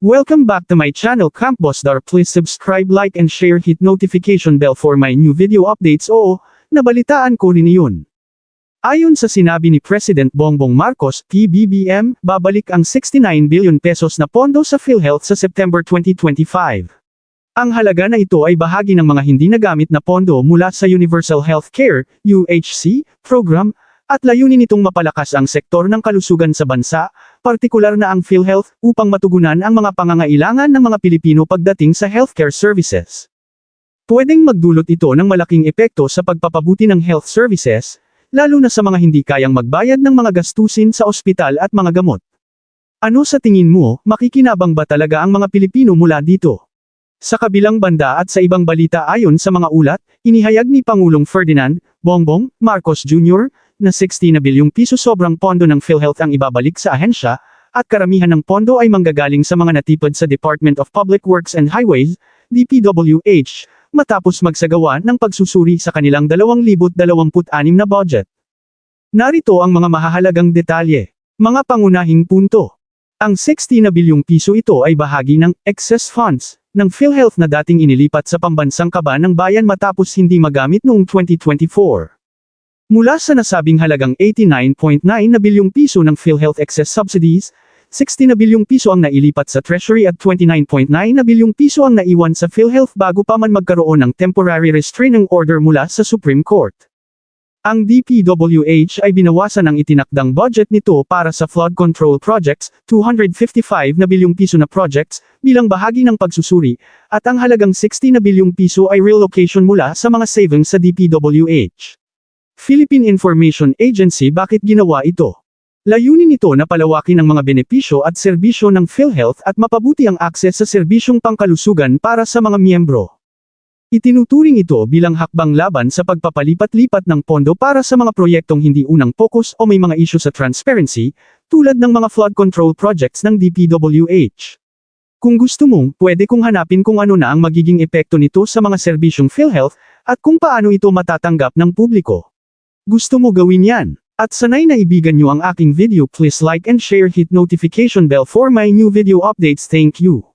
Welcome back to my channel Camp Boss. Please subscribe, like and share hit notification bell for my new video updates. Oo, nabalitaan ko rin yun. Ayon sa sinabi ni President Bongbong Marcos, PBBM, babalik ang 69 billion pesos na pondo sa PhilHealth sa September 2025. Ang halaga na ito ay bahagi ng mga hindi nagamit na pondo mula sa Universal Health Care, UHC, program, at layunin nitong mapalakas ang sektor ng kalusugan sa bansa, partikular na ang PhilHealth, upang matugunan ang mga pangangailangan ng mga Pilipino pagdating sa healthcare services. Pwedeng magdulot ito ng malaking epekto sa pagpapabuti ng health services, lalo na sa mga hindi kayang magbayad ng mga gastusin sa ospital at mga gamot. Ano sa tingin mo, makikinabang ba talaga ang mga Pilipino mula dito? Sa kabilang banda at sa ibang balita ayon sa mga ulat, inihayag ni Pangulong Ferdinand, Bongbong, Marcos Jr., na 60 na bilyong piso sobrang pondo ng PhilHealth ang ibabalik sa ahensya, at karamihan ng pondo ay manggagaling sa mga natipid sa Department of Public Works and Highways, DPWH, matapos magsagawa ng pagsusuri sa kanilang 2026 na budget. Narito ang mga mahahalagang detalye. Mga pangunahing punto. Ang 60 na bilyong piso ito ay bahagi ng excess funds ng PhilHealth na dating inilipat sa pambansang kaba ng bayan matapos hindi magamit noong 2024. Mula sa nasabing halagang 89.9 na bilyong piso ng PhilHealth excess subsidies, 60 na bilyong piso ang nailipat sa Treasury at 29.9 na bilyong piso ang naiwan sa PhilHealth bago pa man magkaroon ng temporary restraining order mula sa Supreme Court. Ang DPWH ay binawasan ang itinakdang budget nito para sa flood control projects, 255 na bilyong piso na projects, bilang bahagi ng pagsusuri, at ang halagang 60 na bilyong piso ay relocation mula sa mga savings sa DPWH. Philippine Information Agency bakit ginawa ito? Layunin nito na palawakin ang mga benepisyo at serbisyo ng PhilHealth at mapabuti ang akses sa serbisyong pangkalusugan para sa mga miyembro. Itinuturing ito bilang hakbang laban sa pagpapalipat-lipat ng pondo para sa mga proyektong hindi unang focus o may mga isyu sa transparency, tulad ng mga flood control projects ng DPWH. Kung gusto mong, pwede kong hanapin kung ano na ang magiging epekto nito sa mga serbisyong PhilHealth, at kung paano ito matatanggap ng publiko. Gusto mo gawin yan? At sanay na ibigan nyo ang aking video please like and share hit notification bell for my new video updates thank you.